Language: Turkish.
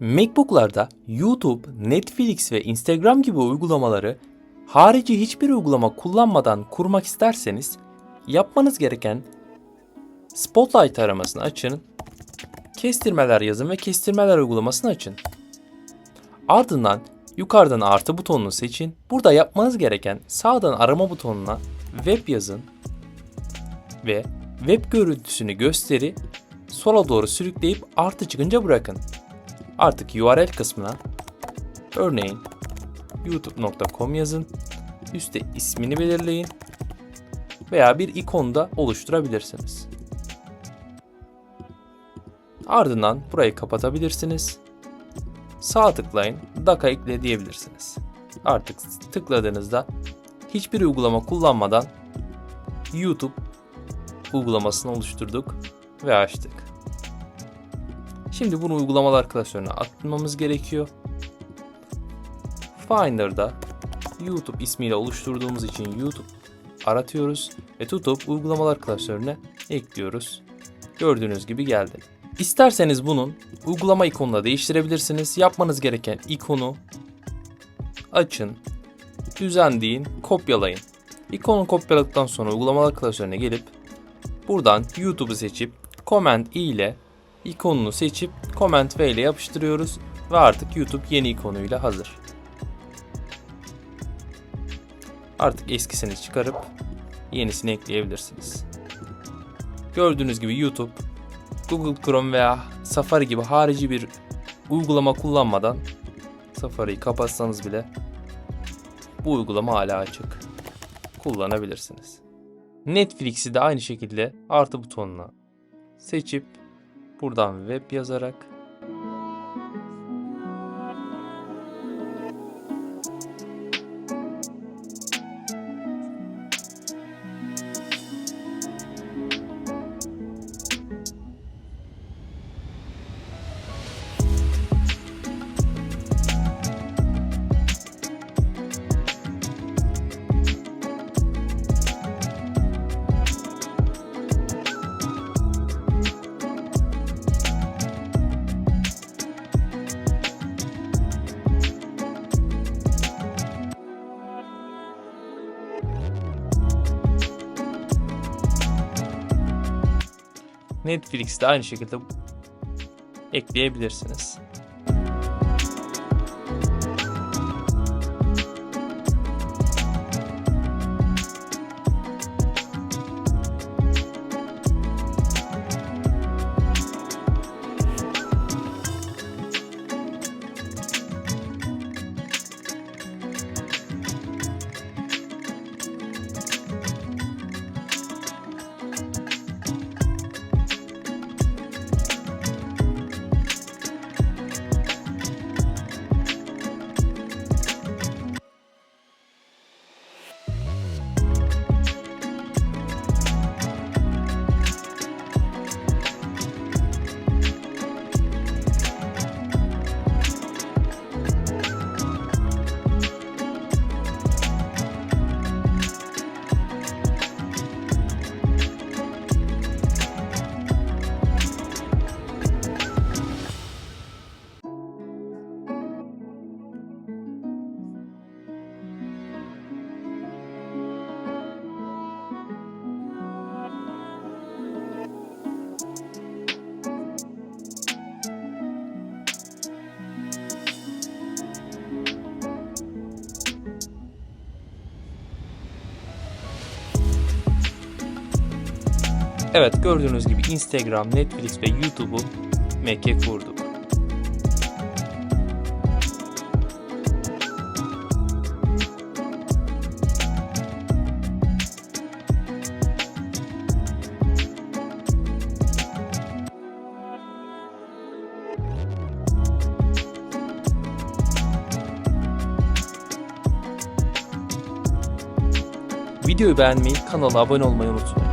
MacBook'larda YouTube, Netflix ve Instagram gibi uygulamaları harici hiçbir uygulama kullanmadan kurmak isterseniz yapmanız gereken Spotlight aramasını açın, kestirmeler yazın ve kestirmeler uygulamasını açın. Ardından yukarıdan artı butonunu seçin. Burada yapmanız gereken sağdan arama butonuna web yazın ve web görüntüsünü gösteri sola doğru sürükleyip artı çıkınca bırakın. Artık URL kısmına örneğin youtube.com yazın. Üste ismini belirleyin veya bir ikon da oluşturabilirsiniz. Ardından burayı kapatabilirsiniz. Sağ tıklayın, Daka ekle diyebilirsiniz. Artık tıkladığınızda hiçbir uygulama kullanmadan YouTube uygulamasını oluşturduk ve açtık. Şimdi bunu uygulamalar klasörüne atmamız gerekiyor. Finder'da YouTube ismiyle oluşturduğumuz için YouTube aratıyoruz ve tutup uygulamalar klasörüne ekliyoruz. Gördüğünüz gibi geldi. İsterseniz bunun uygulama ikonunu değiştirebilirsiniz. Yapmanız gereken ikonu açın, düzenleyin, kopyalayın. İkonu kopyaladıktan sonra uygulamalar klasörüne gelip buradan YouTube'u seçip Command I ile ikonunu seçip Command V ile yapıştırıyoruz ve artık YouTube yeni ikonuyla hazır. Artık eskisini çıkarıp yenisini ekleyebilirsiniz. Gördüğünüz gibi YouTube, Google Chrome veya Safari gibi harici bir uygulama kullanmadan Safari'yi kapatsanız bile bu uygulama hala açık. Kullanabilirsiniz. Netflix'i de aynı şekilde artı butonuna seçip buradan web yazarak Netflix'te aynı şekilde ekleyebilirsiniz. Evet gördüğünüz gibi Instagram, Netflix ve YouTube'u Mac'e kurduk. Videoyu beğenmeyi, kanala abone olmayı unutmayın.